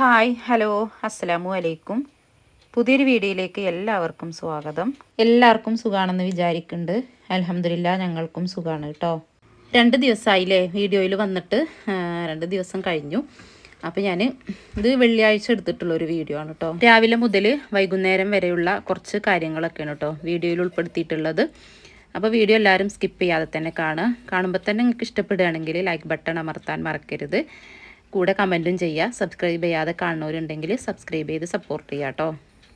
Hi hello അസ്സലാമു അലൈക്കും പുതിയൊരു വീഡിയോയിലേക്ക് എല്ലാവർക്കും സ്വാഗതം. എല്ലാവർക്കും സുഖാണെന്ന് വിചാരിക്കുന്നുണ്ട്. അലഹമില്ല ഞങ്ങൾക്കും സുഖമാണ് കേട്ടോ. രണ്ട് ദിവസമായില്ലേ വീഡിയോയിൽ വന്നിട്ട് രണ്ട് ദിവസം കഴിഞ്ഞു. അപ്പോൾ ഞാൻ ഇത് വെള്ളിയാഴ്ച എടുത്തിട്ടുള്ള ഒരു വീഡിയോ ആണ് കേട്ടോ. രാവിലെ മുതൽ വൈകുന്നേരം വരെയുള്ള കുറച്ച് കാര്യങ്ങളൊക്കെയാണ് കേട്ടോ വീഡിയോയിൽ ഉൾപ്പെടുത്തിയിട്ടുള്ളത്. അപ്പോൾ വീഡിയോ എല്ലാവരും സ്കിപ്പ് ചെയ്യാതെ തന്നെ കാണുക. കാണുമ്പോൾ തന്നെ നിങ്ങൾക്ക് ഇഷ്ടപ്പെടുകയാണെങ്കിൽ ലൈക്ക് ബട്ടൺ അമർത്താൻ മറക്കരുത്. കൂടെ കമന്റും ചെയ്യുക. സബ്സ്ക്രൈബ് ചെയ്യാതെ കാണുന്നവരുണ്ടെങ്കിൽ സബ്സ്ക്രൈബ് ചെയ്ത് സപ്പോർട്ട് ചെയ്യുക കേട്ടോ.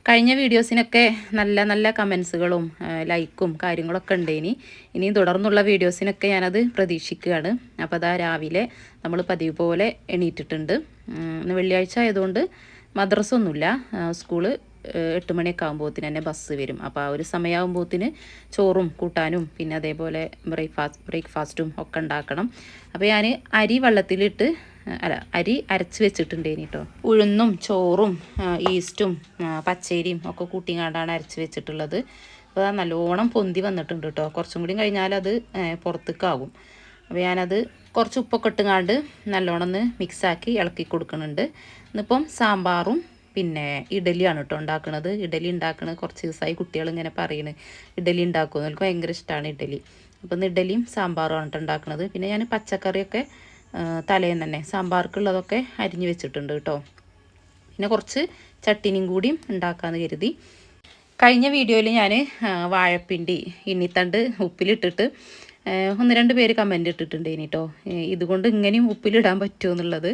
കഴിഞ്ഞ വീഡിയോസിനൊക്കെ നല്ല നല്ല കമൻസുകളും ലൈക്കും കാര്യങ്ങളൊക്കെ ഉണ്ട് ഇനി ഇനിയും തുടർന്നുള്ള വീഡിയോസിനൊക്കെ ഞാനത് പ്രതീക്ഷിക്കുകയാണ്. അപ്പോൾ അതാ രാവിലെ നമ്മൾ പതിവ് പോലെ എണീറ്റിട്ടുണ്ട്. ഇന്ന് വെള്ളിയാഴ്ച ആയതുകൊണ്ട് മദ്രസ ഒന്നുമില്ല ആ, സ്കൂൾ എട്ട് മണിയൊക്കെ ആകുമ്പോഴത്തിന് തന്നെ ബസ് വരും. അപ്പോൾ ആ ഒരു സമയമാകുമ്പോഴത്തിന് ചോറും കൂട്ടാനും പിന്നെ അതേപോലെ ബ്രേക്ക്ഫാസ്റ്റ് ബ്രേക്ക്ഫാസ്റ്റും ഒക്കെ ഉണ്ടാക്കണം. അപ്പോൾ ഞാൻ അരി വെള്ളത്തിലിട്ട് അല്ല അരി അരച്ച് വെച്ചിട്ടുണ്ടേനി കേട്ടോ ഉഴുന്നും ചോറും ഈസ്റ്റും പച്ചരിയും ഒക്കെ കൂട്ടിങ്ങാണ്ടാണ് അരച്ച് വെച്ചിട്ടുള്ളത്. അപ്പോൾ നല്ലോണം പൊന്തി വന്നിട്ടുണ്ട് കേട്ടോ കുറച്ചും കൂടി കഴിഞ്ഞാൽ അത് പുറത്തേക്കാകും. അപ്പോൾ ഞാനത് കുറച്ച് ഉപ്പൊക്കെ ഇട്ടുങ്ങാണ്ട് നല്ലോണം ഒന്ന് മിക്സാക്കി ഇളക്കി കൊടുക്കുന്നുണ്ട്. ഇന്നിപ്പം സാമ്പാറും പിന്നെ ഇഡലിയാണ് കേട്ടോ ഉണ്ടാക്കുന്നത് ഇഡലി ഉണ്ടാക്കുന്നത് കുറച്ച് ദിവസമായി കുട്ടികൾ ഇങ്ങനെ പറയുന്നു ഇഡലി ഉണ്ടാക്കുമെന്ന്. എനിക്ക് ഭയങ്കര ഇഷ്ടമാണ് ഇഡലി. അപ്പം ഇന്ന് ഇഡലിയും സാമ്പാറുമാണ് കേട്ടോ ഉണ്ടാക്കുന്നത് പിന്നെ ഞാൻ പച്ചക്കറിയൊക്കെ തലേന്ന് തന്നെ സാമ്പാർക്കുള്ളതൊക്കെ അരിഞ്ഞു വെച്ചിട്ടുണ്ട് കേട്ടോ. പിന്നെ കുറച്ച് ചട്ടിനിയും കൂടിയും ഉണ്ടാക്കാമെന്ന് കരുതി. കഴിഞ്ഞ വീഡിയോയിൽ ഞാൻ വാഴപ്പിണ്ടി ഇണ്ണിത്തണ്ട് ഉപ്പിലിട്ടിട്ട് ഒന്ന് രണ്ട് പേര് കമന്റ് ഇട്ടിട്ടുണ്ട് ഇനി കേട്ടോ ഇതുകൊണ്ട് ഇങ്ങനെയും ഉപ്പിലിടാൻ പറ്റുമോ എന്നുള്ളത്.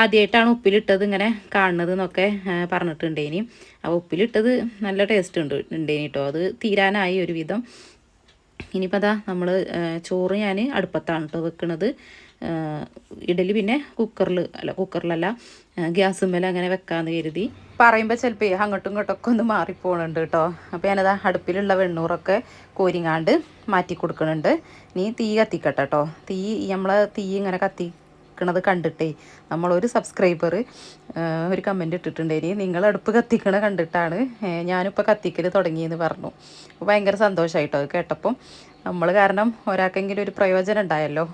ആദ്യമായിട്ടാണ് ഉപ്പിലിട്ടത് ഇങ്ങനെ കാണുന്നത് എന്നൊക്കെ പറഞ്ഞിട്ടുണ്ട് ഇനി അപ്പോൾ ഉപ്പിലിട്ടത് നല്ല ടേസ്റ്റ് ഉണ്ട് ഉണ്ടേനി കേട്ടോ അത് തീരാനായി ഒരുവിധം. ഇനിയിപ്പോൾ അതാ നമ്മൾ ചോറ് ഞാൻ അടുപ്പത്താണ് കേട്ടോ വെക്കണത്. ആ, ഇഡലി പിന്നെ കുക്കറിൽ അല്ല കുക്കറിലല്ല മേലെ അങ്ങനെ വെക്കാമെന്ന് കരുതി. പറയുമ്പോൾ ചിലപ്പോൾ അങ്ങോട്ടും ഇങ്ങോട്ടൊക്കെ ഒന്ന് മാറിപ്പോണുണ്ട് കേട്ടോ. അപ്പോൾ ഞാനതാ അടുപ്പിലുള്ള വെണ്ണൂറൊക്കെ കോരിങ്ങാണ്ട് മാറ്റി കൊടുക്കുന്നുണ്ട് നീ തീ കത്തിക്കട്ടെ കേട്ടോ. തീ നമ്മൾ തീ ഇങ്ങനെ കത്തി കത്തിക്കണത് കണ്ടിട്ടേ നമ്മളൊരു സബ്സ്ക്രൈബർ ഒരു കമന്റ് ഇട്ടിട്ടുണ്ടേനി നിങ്ങൾ അടുപ്പ് കത്തിക്കണ കണ്ടിട്ടാണ് ഞാനിപ്പോൾ കത്തിക്കൽ തുടങ്ങിയെന്ന് പറഞ്ഞു. ഭയങ്കര സന്തോഷമായിട്ടോ കേട്ടപ്പം. നമ്മൾ കാരണം ഒരാൾക്കെങ്കിലും ഒരു പ്രയോജനം ഉണ്ടായല്ലോ.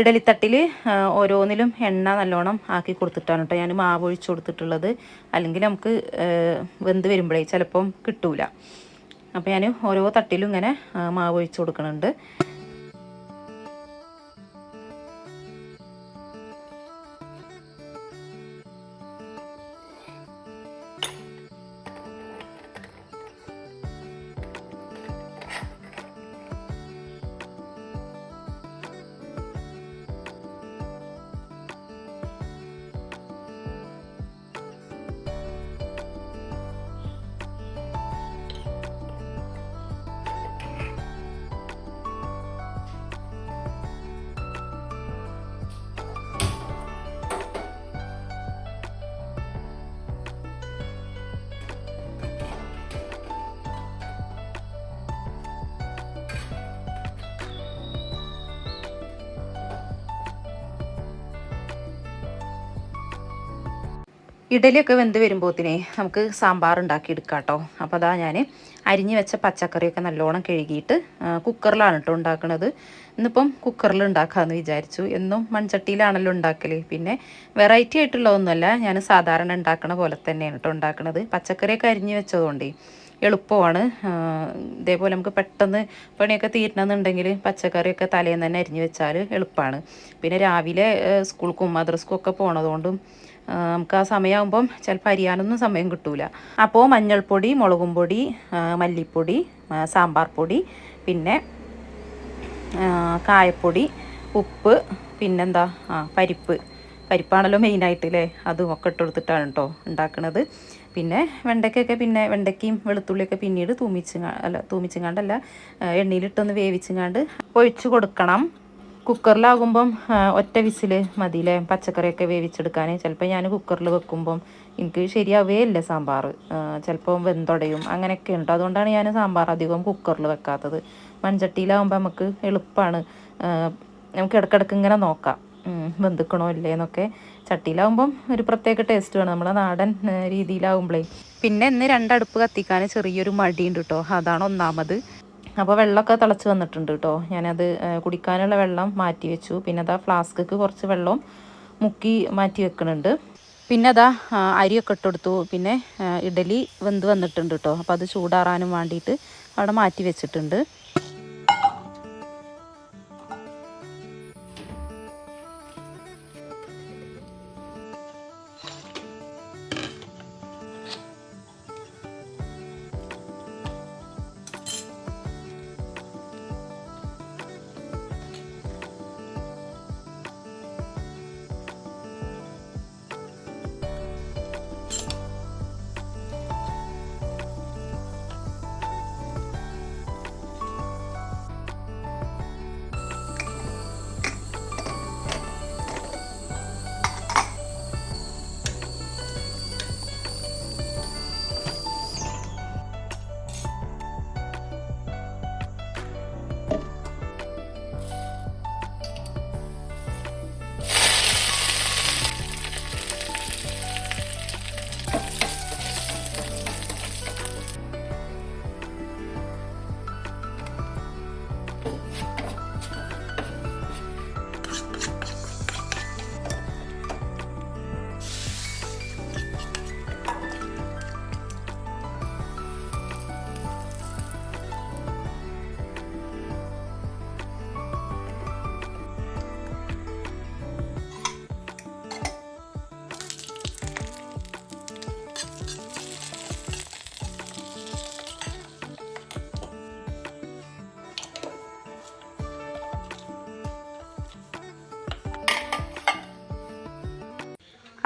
ഇഡലിത്തട്ടിൽ ഓരോന്നിലും എണ്ണ നല്ലോണം ആക്കി കൊടുത്തിട്ടാണ് കേട്ടോ ഞാൻ മാവ് ഒഴിച്ച് കൊടുത്തിട്ടുള്ളത്. അല്ലെങ്കിൽ നമുക്ക് വെന്ത് വരുമ്പോഴേ ചിലപ്പം കിട്ടൂല. അപ്പോൾ ഞാൻ ഓരോ തട്ടിലും ഇങ്ങനെ മാവ് ഒഴിച്ച് കൊടുക്കുന്നുണ്ട് ഇഡലിയൊക്കെ വെന്ത് വരുമ്പോഴത്തേനെ നമുക്ക് സാമ്പാർ ഉണ്ടാക്കി എടുക്കാം കേട്ടോ അപ്പോൾ അതാ ഞാൻ അരിഞ്ഞ് വെച്ച പച്ചക്കറിയൊക്കെ നല്ലോണം കഴുകിയിട്ട് കുക്കറിലാണ് കേട്ടോ ഉണ്ടാക്കുന്നത് ഇന്നിപ്പം കുക്കറിൽ ഉണ്ടാക്കാമെന്ന് വിചാരിച്ചു. എന്നും മൺചട്ടിയിലാണല്ലോ ഉണ്ടാക്കൽ പിന്നെ വെറൈറ്റി ആയിട്ടുള്ളതൊന്നുമല്ല. ഞാൻ സാധാരണ ഉണ്ടാക്കുന്ന പോലെ തന്നെയാണ് കേട്ടോ ഉണ്ടാക്കുന്നത് പച്ചക്കറിയൊക്കെ അരിഞ്ഞ് വെച്ചതുകൊണ്ട് എളുപ്പമാണ്. ഇതേപോലെ നമുക്ക് പെട്ടെന്ന് പണിയൊക്കെ തീരണമെന്നുണ്ടെങ്കിൽ പച്ചക്കറിയൊക്കെ തലേന്ന് തന്നെ അരിഞ്ഞ് വെച്ചാൽ എളുപ്പമാണ് പിന്നെ രാവിലെ സ്കൂൾക്കും മദ്രസ്ക്കും ഒക്കെ പോണതുകൊണ്ടും നമുക്ക് ആ സമയമാകുമ്പം ചിലപ്പോൾ അരിയാനൊന്നും സമയം കിട്ടൂല. അപ്പോൾ മഞ്ഞൾപ്പൊടി മുളകും പൊടി മല്ലിപ്പൊടി സാമ്പാർ പൊടി പിന്നെ കായപ്പൊടി ഉപ്പ് പിന്നെന്താ? ആ പരിപ്പ്. പരിപ്പാണല്ലോ മെയിനായിട്ട് അല്ലേ അതും ഒക്കെ ഇട്ട് കൊടുത്തിട്ടാണ് കേട്ടോ ഉണ്ടാക്കുന്നത് പിന്നെ വെണ്ടയ്ക്കൊക്കെ പിന്നെ വെണ്ടയ്ക്കയും വെളുത്തുള്ളിയൊക്കെ പിന്നീട് തൂമിച്ച് അല്ല തൂമിച്ചങ്ങാണ്ടല്ല എണ്ണയിലിട്ടൊന്ന് വേവിച്ചങ്ങാണ്ട് ഒഴിച്ച് കൊടുക്കണം. കുക്കറിലാകുമ്പം ഒറ്റ വിസിൽ മതിയില്ലേ? പച്ചക്കറിയൊക്കെ വേവിച്ചെടുക്കാൻ ചിലപ്പോൾ ഞാൻ കുക്കറിൽ വെക്കുമ്പം എനിക്ക് ശരിയാവേ ഇല്ല സാമ്പാർ ചിലപ്പോൾ വെന്തൊടയും അങ്ങനെയൊക്കെ ഉണ്ട്. അതുകൊണ്ടാണ് ഞാൻ സാമ്പാർ അധികം കുക്കറിൽ വെക്കാത്തത്. മൺചട്ടിയിലാകുമ്പോൾ നമുക്ക് എളുപ്പമാണ് നമുക്ക് ഇടയ്ക്കിടയ്ക്ക് ഇങ്ങനെ നോക്കാം. ബന്ധുക്കണോ ഇല്ലേ എന്നൊക്കെ. ചട്ടിയിലാവുമ്പം ഒരു പ്രത്യേക ടേസ്റ്റ് വേണം. നമ്മളെ നാടൻ രീതിയിലാവുമ്പോഴേ പിന്നെ ഇന്ന് രണ്ടടുപ്പ് കത്തിക്കാൻ ചെറിയൊരു മടിയുണ്ട് കേട്ടോ അതാണ് ഒന്നാമത്. അപ്പോൾ വെള്ളമൊക്കെ തിളച്ച് വന്നിട്ടുണ്ട് കേട്ടോ. ഞാനത് കുടിക്കാനുള്ള വെള്ളം മാറ്റി വെച്ചു. പിന്നെ അതാ ഫ്ലാസ്ക്ക് കുറച്ച് വെള്ളം മുക്കി മാറ്റി വെക്കുന്നുണ്ട് പിന്നെ അതാ അരിയൊക്കെ ഇട്ടെടുത്തു. പിന്നെ ഇഡലി വെന്ത് വന്നിട്ടുണ്ട് കേട്ടോ. അപ്പോൾ അത് ചൂടാറാനും വേണ്ടിയിട്ട് അവിടെ മാറ്റി വെച്ചിട്ടുണ്ട്.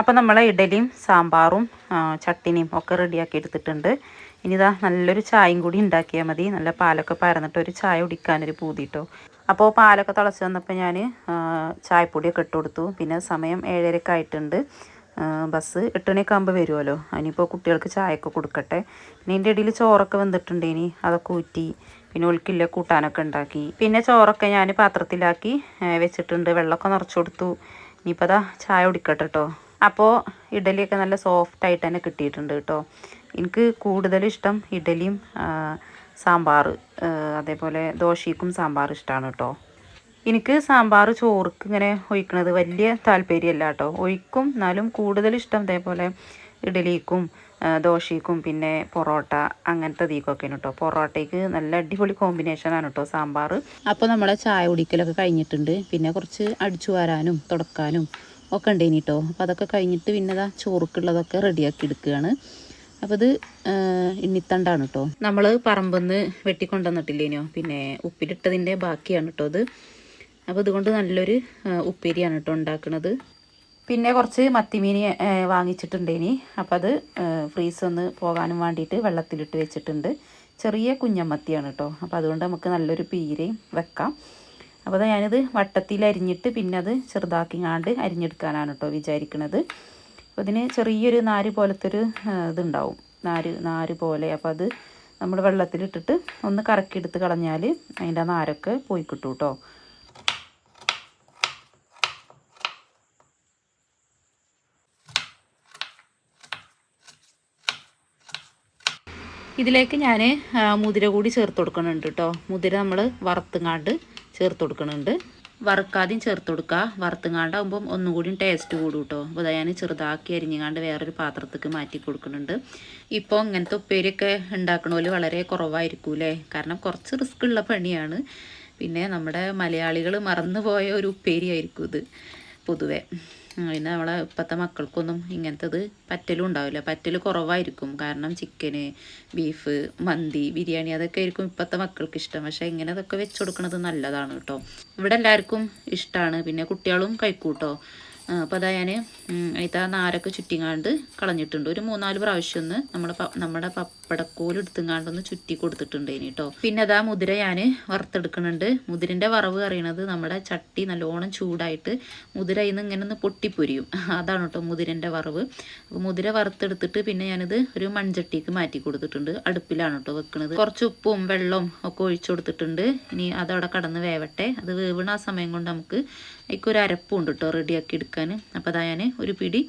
അപ്പോൾ നമ്മൾ ഇഡലിയും സാമ്പാറും ചട്ടിനിയും ഒക്കെ റെഡിയാക്കി എടുത്തിട്ടുണ്ട്. ഇനിതാ നല്ലൊരു ചായയും കൂടി ഉണ്ടാക്കിയാൽ മതി. നല്ല പാലൊക്കെ പരന്നിട്ട് ഒരു ചായ കുടിക്കാനൊരു പൂതി കേട്ടോ അപ്പോൾ പാലൊക്കെ തിളച്ച് വന്നപ്പോൾ ഞാൻ ചായപ്പൊടിയൊക്കെ ഇട്ട് കൊടുത്തു. പിന്നെ സമയം ഏഴരയൊക്കെ ആയിട്ടുണ്ട്. ബസ് എട്ട് മണിയൊക്കെ ആകുമ്പോൾ വരുമല്ലോ അതിനിപ്പോൾ കുട്ടികൾക്ക് ചായയൊക്കെ കൊടുക്കട്ടെ. പിന്നെ ഇതിന്റെ ഇടയിൽ ചോറൊക്കെ വന്നിട്ടുണ്ട് ഇനി അതൊക്കെ ഊറ്റി. പിന്നെ ഉൾക്കില്ല കൂട്ടാനൊക്കെ ഉണ്ടാക്കി. പിന്നെ ചോറൊക്കെ ഞാൻ പാത്രത്തിലാക്കി വെച്ചിട്ടുണ്ട്. വെള്ളമൊക്കെ നിറച്ചു കൊടുത്തു. ഇനിയിപ്പോൾ അതാ ചായ കുടിക്കട്ടെ കേട്ടോ അപ്പോൾ ഇഡലിയൊക്കെ നല്ല സോഫ്റ്റ് ആയിട്ട് തന്നെ കിട്ടിയിട്ടുണ്ട് കേട്ടോ. എനിക്ക് കൂടുതൽ ഇഷ്ടം ഇഡലിയും സാമ്പാർ അതേപോലെ ദോശയ്ക്കും സാമ്പാർ ഇഷ്ടമാണ് കേട്ടോ. എനിക്ക് സാമ്പാർ ചോർക്ക് ഇങ്ങനെ ഒഴിക്കുന്നത് വലിയ താല്പര്യമല്ല കേട്ടോ. ഒഴിക്കും എന്നാലും കൂടുതൽ ഇഷ്ടം ഇതേപോലെ ഇഡലിക്കും ദോശയ്ക്കും പിന്നെ പൊറോട്ട അങ്ങനത്തെ തീക്കൊക്കെയാണ് കേട്ടോ. പൊറോട്ടയ്ക്ക് നല്ല അടിപൊളി കോമ്പിനേഷനാണ് കേട്ടോ സാമ്പാർ. അപ്പോൾ നമ്മളെ ചായ കുടിക്കലൊക്കെ കഴിഞ്ഞിട്ടുണ്ട്. പിന്നെ കുറച്ച് അടിച്ചു വാരാനും തുടക്കാനും ഒക്കെ ഉണ്ടേനി കേട്ടോ അപ്പോൾ അതൊക്കെ കഴിഞ്ഞിട്ട് പിന്നെ അതാ ചോറുക്കുള്ളതൊക്കെ റെഡിയാക്കി എടുക്കുകയാണ് അപ്പോൾ ഇത് ഇണ്ണിത്തണ്ടാണ് കേട്ടോ നമ്മൾ പറമ്പെന്ന് വെട്ടിക്കൊണ്ടുവന്നിട്ടില്ലേനോ? പിന്നെ ഉപ്പിലിട്ടതിന്റെ ബാക്കിയാണ് കേട്ടോ അത് അപ്പോൾ ഇതുകൊണ്ട് നല്ലൊരു ഉപ്പേരിയാണ് കേട്ടോ ഉണ്ടാക്കുന്നത് പിന്നെ കുറച്ച് മത്തിമീൻ വാങ്ങിച്ചിട്ടുണ്ടേനി. അപ്പോൾ അത് ഫ്രീസ് ഒന്ന് പോകാനും വേണ്ടിയിട്ട് വെള്ളത്തിലിട്ട് വെച്ചിട്ടുണ്ട്. ചെറിയ കുഞ്ഞമ്മത്തിയാണ് കേട്ടോ അപ്പോൾ അതുകൊണ്ട് നമുക്ക് നല്ലൊരു പീരയും വെക്കാം. അപ്പോൾ ഞാനിത് വട്ടത്തിൽ അരിഞ്ഞിട്ട് പിന്നെ അത് ചെറുതാക്കിങ്ങാണ്ട് അരിഞ്ഞെടുക്കാനാണ് കേട്ടോ വിചാരിക്കുന്നത് അപ്പോൾ ഇതിന് ചെറിയൊരു നാര് പോലത്തെ ഒരു ഇതുണ്ടാവും. നാര് നാര് പോലെ. അപ്പോൾ അത് നമ്മൾ വെള്ളത്തിലിട്ടിട്ട് ഒന്ന് കറക്കിയെടുത്ത് കളഞ്ഞാൽ അതിന്റെ നാരൊക്കെ പോയി കിട്ടും കേട്ടോ ഇതിലേക്ക് ഞാൻ മുതിര കൂടി ചേർത്ത് കൊടുക്കുന്നുണ്ട് കേട്ടോ മുതിര നമ്മൾ വറുത്തുങ്ങാണ്ട് ചേർത്ത് കൊടുക്കുന്നുണ്ട് വറുക്കാദ്യം ചേർത്ത് കൊടുക്കുക വറുത്തുങ്ങാണ്ടാകുമ്പം ഒന്നും കൂടി ടേസ്റ്റ് കൂടും കേട്ടോ അപ്പോൾ ഞാൻ ചെറുതാക്കി അരിഞ്ഞുങ്ങാണ്ട് വേറൊരു പാത്രത്തേക്ക് മാറ്റി കൊടുക്കുന്നുണ്ട് ഇപ്പോൾ ഇങ്ങനത്തെ ഉപ്പേരിയൊക്കെ ഉണ്ടാക്കണോൽ വളരെ കുറവായിരിക്കും അല്ലേ കാരണം കുറച്ച് റിസ്ക് ഉള്ള പണിയാണ്. പിന്നെ നമ്മുടെ മലയാളികൾ മറന്നുപോയ ഒരു ഉപ്പേരിയായിരിക്കും ഇത് പൊതുവെ. പിന്നെ നമ്മളെ ഇപ്പോഴത്തെ മക്കൾക്കൊന്നും ഇങ്ങനത്തത് പറ്റലും ഉണ്ടാവില്ല. പറ്റൽ കുറവായിരിക്കും. കാരണം ചിക്കന് ബീഫ് മന്തി ബിരിയാണി അതൊക്കെ ആയിരിക്കും ഇപ്പോഴത്തെ മക്കൾക്ക് ഇഷ്ടം. പക്ഷേ ഇങ്ങനെ അതൊക്കെ വെച്ച് കൊടുക്കുന്നത് നല്ലതാണ് കേട്ടോ. ഇവിടെ എല്ലാവർക്കും ഇഷ്ടമാണ് പിന്നെ കുട്ടികളും കഴിക്കൂട്ടോ? അപ്പോൾ അതാ ഞാൻ ആ നാരൊക്കെ ചുറ്റിങ്ങാണ്ട് കളഞ്ഞിട്ടുണ്ട്. ഒരു മൂന്നാൽ പ്രാവശ്യം ഒന്ന് നമ്മുടെ നമ്മുടെ പപ്പടക്കോൽ എടുത്തുങ്ങാണ്ട് ഒന്ന് ചുറ്റി കൊടുത്തിട്ടുണ്ട് ഇനി കേട്ടോ പിന്നെ അതാ മുതിര ഞാൻ വറുത്തെടുക്കുന്നുണ്ട് മുതിരിന്റെ വറവ് അറിയണത് നമ്മുടെ ചട്ടി നല്ലോണം ചൂടായിട്ട് മുതിര ഇന്ന് ഇങ്ങനെ ഒന്ന് പൊട്ടിപ്പൊരിയും. അതാണ് കേട്ടോ മുതിരന്റെ വറവ്. അപ്പോൾ മുതിര വറുത്തെടുത്തിട്ട് പിന്നെ ഞാനിത് ഒരു മൺചട്ടിക്ക് മാറ്റി കൊടുത്തിട്ടുണ്ട്. അടുപ്പിലാണ് കേട്ടോ വെക്കുന്നത് കുറച്ച് ഉപ്പും വെള്ളവും ഒക്കെ ഒഴിച്ചു കൊടുത്തിട്ടുണ്ട്. ഇനി അതവിടെ കടന്ന് വേവട്ടെ. അത് വേവണ ആ സമയം കൊണ്ട് നമുക്ക് അതിക്കൊരു അരപ്പുണ്ട് കേട്ടോ റെഡിയാക്കി എടുക്കാൻ. അപ്പോൾ അതാ ഞാൻ ഒരു പിടി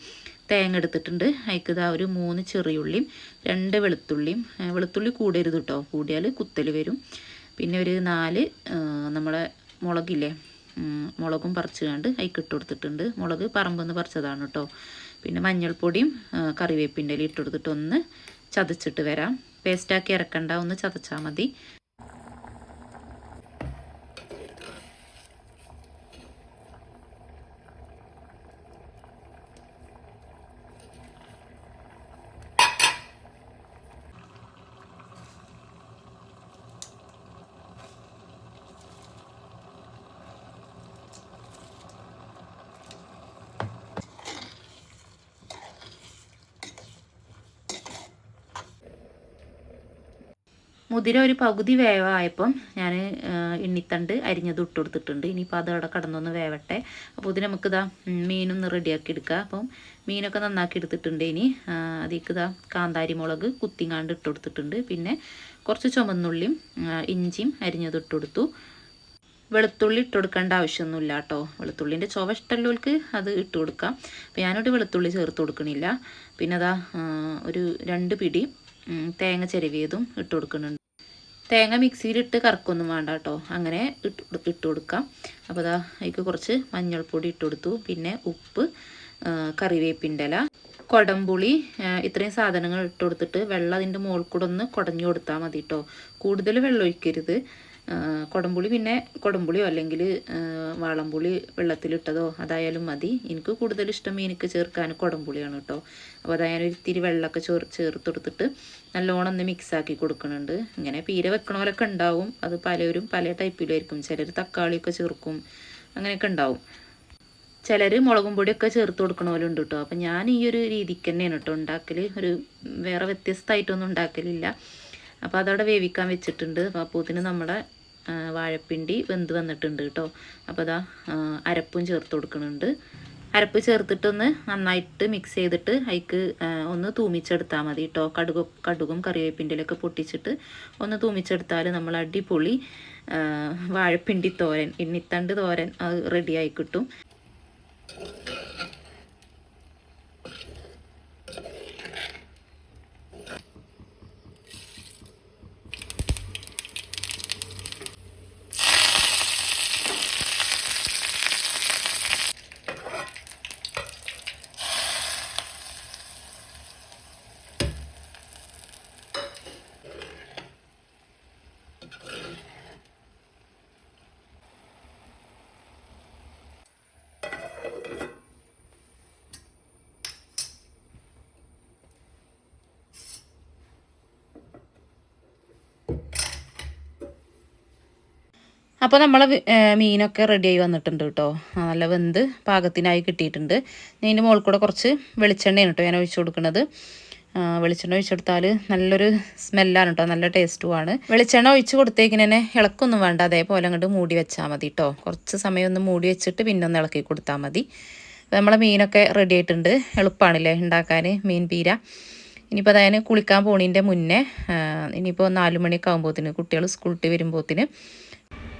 തേങ്ങ എടുത്തിട്ടുണ്ട്. അതിക്ക് ഇതാ ഒരു മൂന്ന് ചെറിയുള്ളിയും രണ്ട് വെളുത്തുള്ളിയും. വെളുത്തുള്ളി കൂടരുത് കേട്ടോ കൂടിയാൽ കുത്തൽ വരും. പിന്നെ ഒരു നാല് നമ്മളെ മുളകില്ലേ? മുളകും പറിച്ച് കണ്ട് അതിക്ക് ഇട്ട് കൊടുത്തിട്ടുണ്ട്. മുളക് പറമ്പെന്ന് പറിച്ചതാണ് കേട്ടോ പിന്നെ മഞ്ഞൾപ്പൊടിയും കറിവേപ്പിന്റെ ഇല ഇട്ട് കൊടുത്തിട്ട് ഒന്ന് ചതച്ചിട്ട് വരാം. പേസ്റ്റാക്കി ഇറക്കണ്ട ഒന്ന് ചതച്ചാൽ മതി. മുതിര ഒരു പകുതി വേവായപ്പം ഞാൻ എണ്ണിത്തണ്ട് അരിഞ്ഞത് ഇട്ട് കൊടുത്തിട്ടുണ്ട്. ഇനിയിപ്പോൾ അത് അവിടെ കടന്നൊന്ന് വേവട്ടെ. അപ്പോൾ ഇതിന് നമുക്കിതാ മീനൊന്ന് റെഡിയാക്കി എടുക്കുക അപ്പം മീനൊക്കെ നന്നാക്കി എടുത്തിട്ടുണ്ട് ഇനി. ഇതാ കാന്താരി മുളക് കുത്തിങ്ങാണ്ട് ഇട്ട് കൊടുത്തിട്ടുണ്ട്. പിന്നെ കുറച്ച് ചുമന്നുള്ളിയും ഇഞ്ചിയും അരിഞ്ഞത് ഇട്ട് കൊടുത്തു. വെളുത്തുള്ളി ഇട്ട് കൊടുക്കേണ്ട ആവശ്യമൊന്നുമില്ല കേട്ടോ. വെളുത്തുള്ളിന്റെ ചുവ ഇഷ്ടമുള്ളവർക്ക് അത് ഇട്ട് കൊടുക്കാം. അപ്പോൾ ഞാനൊരു വെളുത്തുള്ളി ചേർത്ത് കൊടുക്കണില്ല. പിന്നെ അതാ ഒരു രണ്ട് പിടി തേങ്ങ ചെരുവിയതും ഇട്ട് കൊടുക്കുന്നുണ്ട്. തേങ്ങ മിക്സിയിലിട്ട് കറക്കൊന്നും വേണ്ട കേട്ടോ. അങ്ങനെ ഇട്ട് ഇട്ട് കൊടുക്കാം. അപ്പോൾ അതാ അതിക്ക് കുറച്ച് മഞ്ഞൾപ്പൊടി ഇട്ട് കൊടുത്തു. പിന്നെ ഉപ്പ് കറിവേപ്പിന്റെ ഇല കൊടംപുളി ഇത്രയും സാധനങ്ങൾ ഇട്ട് കൊടുത്തിട്ട് വെള്ളം അതിന്റെ മുകളിൽ കൂടെ ഒന്ന് കുടഞ്ഞു കൊടുത്താൽ മതി കേട്ടോ. കൂടുതൽ വെള്ളം ഒഴിക്കരുത്. കൊടംപുളി പിന്നെ കൊടംപുളിയോ അല്ലെങ്കിൽ വാളംപുളി വെള്ളത്തിലിട്ടതോ അതായാലും മതി. എനിക്ക് കൂടുതൽ ഇഷ്ടം മീനിക്ക് ചേർക്കാൻ കൊടംപുളിയാണ് കേട്ടോ. അപ്പോൾ അതായത് ഇത്തിരി വെള്ളമൊക്കെ ചേർ ചേർത്ത് കൊടുത്തിട്ട് നല്ലോണം ഒന്ന് മിക്സാക്കി കൊടുക്കുന്നുണ്ട്. ഇങ്ങനെ പീര വെക്കണവരൊക്കെ ഉണ്ടാവും. അത് പലരും പല ടൈപ്പിലായിരിക്കും ചിലർ തക്കാളിയൊക്കെ ചേർക്കും. അങ്ങനെയൊക്കെ ഉണ്ടാവും. ചിലർ മുളകും പൊടിയൊക്കെ ചേർത്ത് കൊടുക്കണവരുണ്ട് കേട്ടോ. അപ്പം ഞാൻ ഈ ഒരു രീതിക്ക് തന്നെയാണ് കേട്ടോ ഉണ്ടാക്കൽ ഒരു വേറെ വ്യത്യസ്തമായിട്ടൊന്നും ഉണ്ടാക്കലില്ല. അപ്പോൾ അതവിടെ വേവിക്കാൻ വെച്ചിട്ടുണ്ട്. അപ്പോൾ അപ്പോത്തിന് നമ്മുടെ വാഴപ്പിണ്ടി വെന്ത് വന്നിട്ടുണ്ട് കേട്ടോ. അപ്പോൾ അതാ അരപ്പും ചേർത്ത് കൊടുക്കുന്നുണ്ട്. അരപ്പ് ചേർത്തിട്ടൊന്ന് നന്നായിട്ട് മിക്സ് ചെയ്തിട്ട് അതിക്ക് ഒന്ന് തൂമിച്ചെടുത്താൽ മതി കേട്ടോ. കടുകും കടുകും കറിവേപ്പിന്റെലൊക്കെ പൊട്ടിച്ചിട്ട് ഒന്ന് തൂമിച്ചെടുത്താൽ നമ്മൾ അടിപൊളി വാഴപ്പിണ്ടി തോരൻ ഇന്നിത്തണ്ട് തോരൻ അത് റെഡിയായി കിട്ടും. അപ്പോൾ നമ്മളെ മീനൊക്കെ റെഡിയായി വന്നിട്ടുണ്ട് കേട്ടോ നല്ല വെന്ത് പാകത്തിനായി കിട്ടിയിട്ടുണ്ട്. ഇതിന്റെ മുകളിൽ കൂടെ കുറച്ച് വെളിച്ചെണ്ണയാണ് കേട്ടോ ഞാൻ ഒഴിച്ചു കൊടുക്കുന്നത്. വെളിച്ചെണ്ണ ഒഴിച്ചെടുത്താൽ നല്ലൊരു സ്മെല്ലാണ് കേട്ടോ നല്ല ടേസ്റ്റുമാണ് വെളിച്ചെണ്ണ ഒഴിച്ച് കൊടുത്തേക്കിന് തന്നെ ഇളക്കൊന്നും വേണ്ട അതേപോലെ അങ്ങോട്ട് മൂടി വെച്ചാൽ മതി കേട്ടോ കുറച്ച് സമയം ഒന്ന് മൂടി വെച്ചിട്ട് പിന്നെ ഒന്ന് ഇളക്കി കൊടുത്താൽ മതി. നമ്മളെ മീനൊക്കെ റെഡി ആയിട്ടുണ്ട്. എളുപ്പമാണല്ലേ ഉണ്ടാക്കാൻ മീൻ പീര. ഇനിയിപ്പോൾ അതായത് കുളിക്കാൻ പോണീന്റെ മുന്നേ ഇനിയിപ്പോൾ നാല് മണിയൊക്കെ ആകുമ്പോഴത്തേന് കുട്ടികൾ സ്കൂളിട്ട് വരുമ്പോഴത്തിന്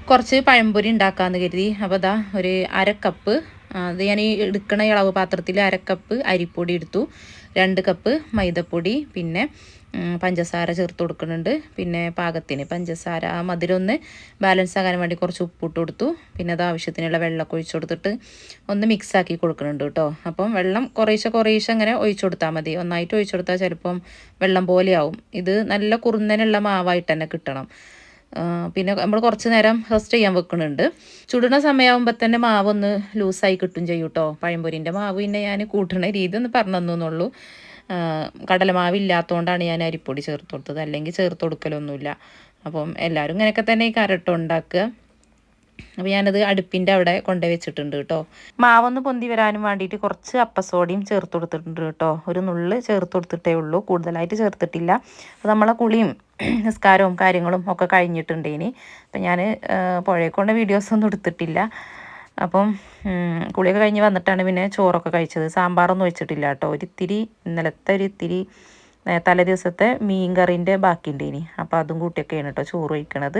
കുറച്ച് പഴംപൊരി ഉണ്ടാക്കാമെന്ന് കരുതി. അപ്പോൾ അതാ ഒരു അര കപ്പ് ആ, അത് ഞാൻ ഈ എടുക്കണ ഇളവ് പാത്രത്തിൽ അര കപ്പ് അരിപ്പൊടി എടുത്തു. രണ്ട് കപ്പ് മൈദപ്പൊടി പിന്നെ പഞ്ചസാര ചേർത്ത് കൊടുക്കുന്നുണ്ട്. പിന്നെ പാകത്തിന് പഞ്ചസാര ആ മധുരം ഒന്ന് ബാലൻസ് ആകാൻ വേണ്ടി കുറച്ച് ഉപ്പിട്ട് കൊടുത്തു. പിന്നെ അത് ആവശ്യത്തിനുള്ള വെള്ളമൊക്കെ ഒഴിച്ചു കൊടുത്തിട്ട് ഒന്ന് മിക്സ് ആക്കി കൊടുക്കുന്നുണ്ട് കേട്ടോ. അപ്പം വെള്ളം കുറേശ്ശെ കുറേശ്ശെ അങ്ങനെ ഒഴിച്ചു കൊടുത്താൽ മതി. ഒന്നായിട്ട് ഒഴിച്ചു കൊടുത്താൽ ചിലപ്പം വെള്ളം പോലെയാവും. ഇത് നല്ല കുറുന്നനുള്ള മാവായിട്ട് തന്നെ കിട്ടണം. പിന്നെ നമ്മൾ കുറച്ച് നേരം റെസ്റ്റ് ചെയ്യാൻ വെക്കുന്നുണ്ട് ചുടുന്ന സമയമാകുമ്പോൾ തന്നെ മാവ് ഒന്ന് ലൂസായി കിട്ടും ചെയ്യും കേട്ടോ പഴംപൊരിന്റെ മാവ് പിന്നെ ഞാൻ കൂട്ടണ രീതി ഒന്ന് പറഞ്ഞു തന്നുള്ളൂ കടലമാവ് ഇല്ലാത്തതുകൊണ്ടാണ് ഞാൻ അരിപ്പൊടി ചേർത്ത് കൊടുത്തത്. അല്ലെങ്കിൽ ചേർത്ത് കൊടുക്കലൊന്നുമില്ല. അപ്പം എല്ലാവരും ഇങ്ങനെയൊക്കെ തന്നെ ഈ കരട്ടോ ഉണ്ടാക്കുക അപ്പോൾ ഞാനത് അടുപ്പിന്റെ അവിടെ കൊണ്ടു വെച്ചിട്ടുണ്ട് കേട്ടോ. മാവൊന്ന് പൊന്തി വരാനും വേണ്ടിയിട്ട് കുറച്ച് അപ്പസോടിയും ചേർത്ത് കൊടുത്തിട്ടുണ്ട് കേട്ടോ. ഒരു നുള്ള് ചേർത്ത് കൊടുത്തിട്ടേ ഉള്ളൂ. കൂടുതലായിട്ട് ചേർത്തിട്ടില്ല. അപ്പോൾ നമ്മളെ കുളിയും നിസ്കാരവും കാര്യങ്ങളും ഒക്കെ കഴിഞ്ഞിട്ടുണ്ട് ഇനി. അപ്പം ഞാൻ പുഴയെക്കൊണ്ട് വീഡിയോസൊന്നും എടുത്തിട്ടില്ല. അപ്പം കുളിയൊക്കെ കഴിഞ്ഞ് വന്നിട്ടാണ് പിന്നെ ചോറൊക്കെ കഴിച്ചത്. സാമ്പാറൊന്നും വെച്ചിട്ടില്ല കേട്ടോ. ഒരിത്തിരി ഇന്നലത്തെ ഒരു ഇത്തിരി തലേ ദിവസത്തെ മീൻ കറീന്റെ ബാക്കിയുണ്ട് ഇനി. അപ്പോൾ അതും കൂട്ടിയൊക്കെയാണ് കേട്ടോ ചോറ് കഴിക്കണത്.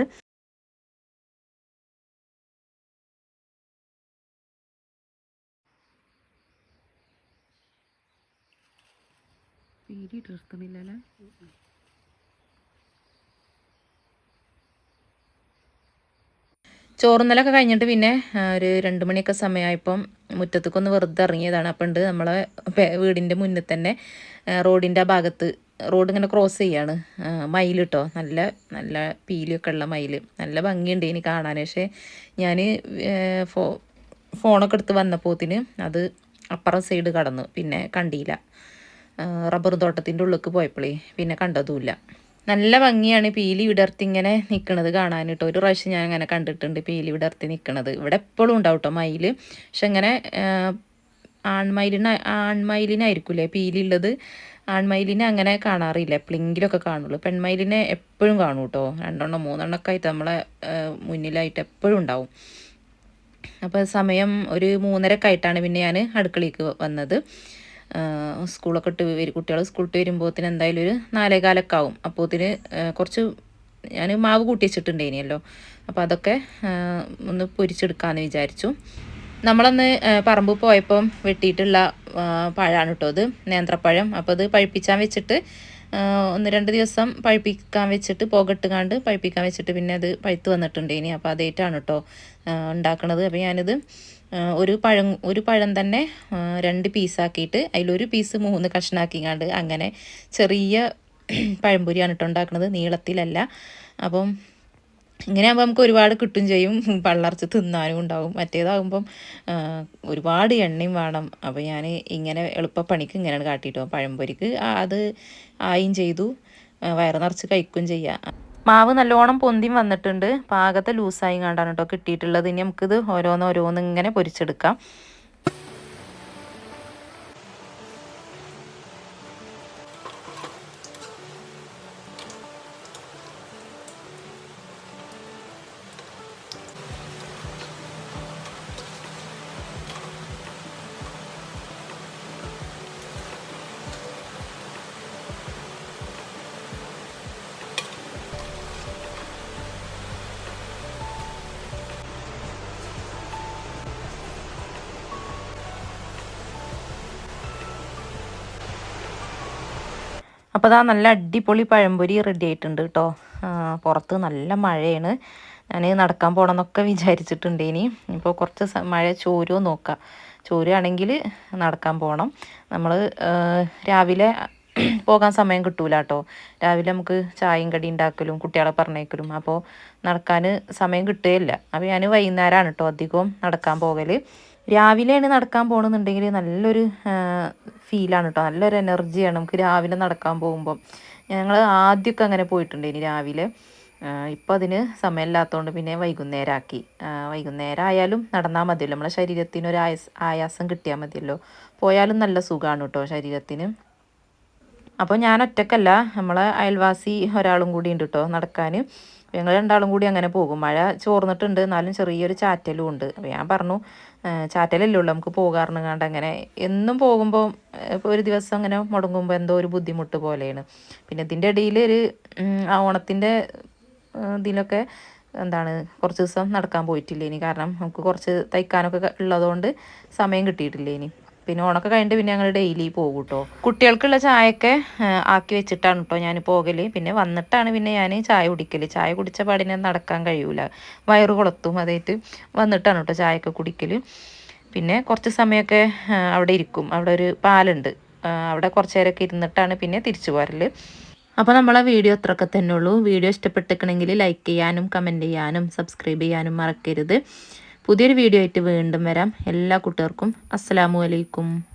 പീരി തീർത്തുന്നില്ലല്ലേ ചോറുന്നലൊക്കെ കഴിഞ്ഞിട്ട് പിന്നെ ഒരു രണ്ട് മണിയൊക്കെ സമയമായപ്പം മുറ്റത്തേക്കൊന്ന് വെറുതെ ഇറങ്ങിയതാണ്. അപ്പം ഉണ്ട് നമ്മളെ വീടിന്റെ മുന്നിൽ തന്നെ റോഡിന്റെ ആ ഭാഗത്ത് റോഡ് ഇങ്ങനെ ക്രോസ് ചെയ്യാണ്. മയിൽ കേട്ടോ നല്ല നല്ല പീലിയൊക്കെ ഉള്ള മയിൽ നല്ല ഭംഗിയുണ്ട് ഇനി കാണാൻ. പക്ഷേ ഞാൻ ഫോ ഫോണൊക്കെ എടുത്ത് വന്നപ്പോത്തിന് അത് അപ്പുറം സൈഡ് കടന്നു. പിന്നെ കണ്ടില്ല. റബ്ബർ തോട്ടത്തിന്റെ ഉള്ളിലേക്ക് പോയപ്പോഴേ പിന്നെ കണ്ടതുമില്ല. നല്ല ഭംഗിയാണ് പീലി വിടർത്തി ഇങ്ങനെ നിൽക്കുന്നത് കാണാൻ ഒരു പ്രാവശ്യം ഞാൻ അങ്ങനെ കണ്ടിട്ടുണ്ട് പീലി വിടർത്തി നിൽക്കുന്നത് ഇവിടെ എപ്പോഴും ഉണ്ടാവും കേട്ടോ മയിൽ പക്ഷെ ഇങ്ങനെ ആൺമയിലിന് ആൺമയിലിനായിരിക്കില്ലേ പീലിയുള്ളത് ആൺമയിലിനെ അങ്ങനെ കാണാറില്ല. എപ്പോഴെങ്കിലുമൊക്കെ കാണുള്ളൂ. പെൺമയിലിനെ എപ്പോഴും കാണും കേട്ടോ. രണ്ടെണ്ണം മൂന്നെണ്ണമൊക്കെ ആയിട്ട് നമ്മളെ മുന്നിലായിട്ട് എപ്പോഴും ഉണ്ടാവും. അപ്പോൾ സമയം ഒരു മൂന്നരക്കായിട്ടാണ് പിന്നെ ഞാൻ അടുക്കളയ്ക്ക് വന്നത്. സ്കൂളൊക്കെ ഇട്ട് വരും. കുട്ടികൾ സ്കൂൾ ഇട്ട് വരുമ്പോഴത്തിന് എന്തായാലും ഒരു നാലേകാലൊക്കെ ആവും. അതിന് കുറച്ച് ഞാൻ മാവ് കൂട്ടി വെച്ചിട്ടുണ്ടേനിയല്ലോ. അപ്പോൾ അതൊക്കെ ഒന്ന് പൊരിച്ചെടുക്കാമെന്ന് വിചാരിച്ചു. നമ്മളന്ന് പറമ്പ് പോയപ്പം വെട്ടിയിട്ടുള്ള പഴമാണ് കേട്ടോ അത് നേന്ത്രപ്പഴം. അപ്പോൾ അത് പഴുപ്പിച്ചാൻ വെച്ചിട്ട് ഒന്ന് രണ്ട് ദിവസം പഴുപ്പിക്കാൻ വെച്ചിട്ട് പുകട്ടുകാണ്ട് പഴുപ്പിക്കാൻ വെച്ചിട്ട് പിന്നെ അത് പഴുത്ത് വന്നിട്ടുണ്ട് ഇനി അപ്പോൾ അതേറ്റാണ് കേട്ടോ ഉണ്ടാക്കണത്. അപ്പോൾ ഞാനിത് ഒരു പഴം ഒരു പഴം തന്നെ രണ്ട് പീസാക്കിയിട്ട് അതിലൊരു പീസ് മൂന്ന് കഷ്ണാക്കിങ്ങാണ്ട് അങ്ങനെ ചെറിയ പഴംപൊരിയാണ് കേട്ടോ ഉണ്ടാക്കുന്നത് നീളത്തിലല്ല. അപ്പം ഇങ്ങനെ ആകുമ്പോൾ നമുക്ക് ഒരുപാട് കിട്ടും ചെയ്യും. പള്ളർച്ച് തിന്നാനും ഉണ്ടാവും. മറ്റേതാകുമ്പം ഒരുപാട് എണ്ണയും വേണം. അപ്പോൾ ഞാൻ ഇങ്ങനെ എളുപ്പപ്പണിക്ക് ഇങ്ങനെയാണ് കാട്ടിയിട്ടോ പഴംപൊരിക്ക് അത് ആയും ചെയ്തു. വയറ് നിറച്ച് കഴിക്കുകയും ചെയ്യാം. മാവ് നല്ലോണം പൊന്തിയും വന്നിട്ടുണ്ട്. പാകത്തെ ലൂസായി കണ്ടാണ് കേട്ടോ കിട്ടിയിട്ടുള്ളത്. ഇനി നമുക്കിത് ഓരോന്നോരോന്ന് ഇങ്ങനെ പൊരിച്ചെടുക്കാം. അപ്പോൾ അതാ നല്ല അടിപൊളി പഴംപൊരി റെഡി ആയിട്ടുണ്ട് കേട്ടോ പുറത്ത് നല്ല മഴയാണ്. ഞാൻ നടക്കാൻ പോകണമെന്നൊക്കെ വിചാരിച്ചിട്ടുണ്ട് ഇനി. ഇപ്പോൾ കുറച്ച് മഴ ചോരുമോ നോക്കാം. ചോരുകയാണെങ്കിൽ നടക്കാൻ പോകണം നമ്മൾ രാവിലെ പോകാൻ സമയം കിട്ടൂല കേട്ടോ രാവിലെ നമുക്ക് ചായയും കടി ഉണ്ടാക്കലും കുട്ടികളെ പറഞ്ഞേക്കലും അപ്പോൾ നടക്കാൻ സമയം കിട്ടുകയില്ല. അപ്പോൾ ഞാൻ വൈകുന്നേരമാണ് കേട്ടോ അധികവും നടക്കാൻ പോകൽ രാവിലെയാണ് നടക്കാൻ പോകണമെന്നുണ്ടെങ്കിൽ നല്ലൊരു ഫീലാണ് കേട്ടോ നല്ലൊരു എനർജിയാണ് നമുക്ക് രാവിലെ നടക്കാൻ പോകുമ്പം. ഞങ്ങൾ ആദ്യമൊക്കെ അങ്ങനെ പോയിട്ടുണ്ട് ഇനി രാവിലെ ഇപ്പം അതിന് സമയമില്ലാത്തതുകൊണ്ട് പിന്നെ വൈകുന്നേരം ആക്കി വൈകുന്നേരം ആയാലും നടന്നാൽ മതിയല്ലോ. നമ്മളെ ശരീരത്തിന് ഒരു ആയസ് ആയാസം കിട്ടിയാൽ മതിയല്ലോ. പോയാലും നല്ല സുഖമാണ് കേട്ടോ ശരീരത്തിന്. അപ്പോൾ ഞാൻ ഒറ്റക്കല്ല. നമ്മളെ അയൽവാസി ഒരാളും കൂടി ഉണ്ട് കേട്ടോ നടക്കാൻ ഞങ്ങൾ രണ്ടാളും കൂടി അങ്ങനെ പോകും. മഴ ചോർന്നിട്ടുണ്ട്. എന്നാലും ചെറിയൊരു ചാറ്റലും ഉണ്ട്. അപ്പോൾ ഞാൻ പറഞ്ഞു ചാറ്റലല്ലേ ഉള്ളൂ. നമുക്ക് പോകാറുണ്ട് കണ്ട് അങ്ങനെ എന്നും പോകുമ്പോൾ ഇപ്പോൾ ഒരു ദിവസം അങ്ങനെ മുടങ്ങുമ്പോൾ എന്തോ ഒരു ബുദ്ധിമുട്ട് പോലെയാണ്. പിന്നെ ഇതിന്റെ ഇടയിൽ ഒരു ഓണത്തിന്റെ ഇതിലൊക്കെ എന്താണ് കുറച്ച് ദിവസം നടക്കാൻ പോയിട്ടില്ല ഇനി കാരണം നമുക്ക് കുറച്ച് തയ്ക്കാനൊക്കെ ഉള്ളതുകൊണ്ട് സമയം കിട്ടിയിട്ടില്ല ഇനി പിന്നെ ഓണൊക്കെ കഴിഞ്ഞിട്ട് പിന്നെ ഞങ്ങൾ ഡെയിലി പോകും കേട്ടോ കുട്ടികൾക്കുള്ള ചായയൊക്കെ ആക്കി വെച്ചിട്ടാണ് കേട്ടോ ഞാൻ പോകൽ പിന്നെ വന്നിട്ടാണ് പിന്നെ ഞാൻ ചായ കുടിക്കൽ ചായ കുടിച്ച പാടിനെ നടക്കാൻ കഴിയൂല. വയറ് കൊളത്തും അതായിട്ട് വന്നിട്ടാണ് കേട്ടോ ചായയൊക്കെ കുടിക്കൽ പിന്നെ കുറച്ച് സമയമൊക്കെ അവിടെ ഇരിക്കും. അവിടെ ഒരു പാലുണ്ട്. അവിടെ കുറച്ച് നേരമൊക്കെ ഇരുന്നിട്ടാണ് പിന്നെ തിരിച്ചു പോരൽ അപ്പോൾ നമ്മളെ വീഡിയോ അത്രയൊക്കെ തന്നെ ഉള്ളൂ. വീഡിയോ ഇഷ്ടപ്പെട്ടിരിക്കണമെങ്കിൽ ലൈക്ക് ചെയ്യാനും കമന്റ് ചെയ്യാനും സബ്സ്ക്രൈബ് ചെയ്യാനും മറക്കരുത്. പുതിയൊരു വീഡിയോ ആയിട്ട് വീണ്ടും വരാം. എല്ലാ കുട്ടികൾക്കും അസ്സാമു അലൈക്കും.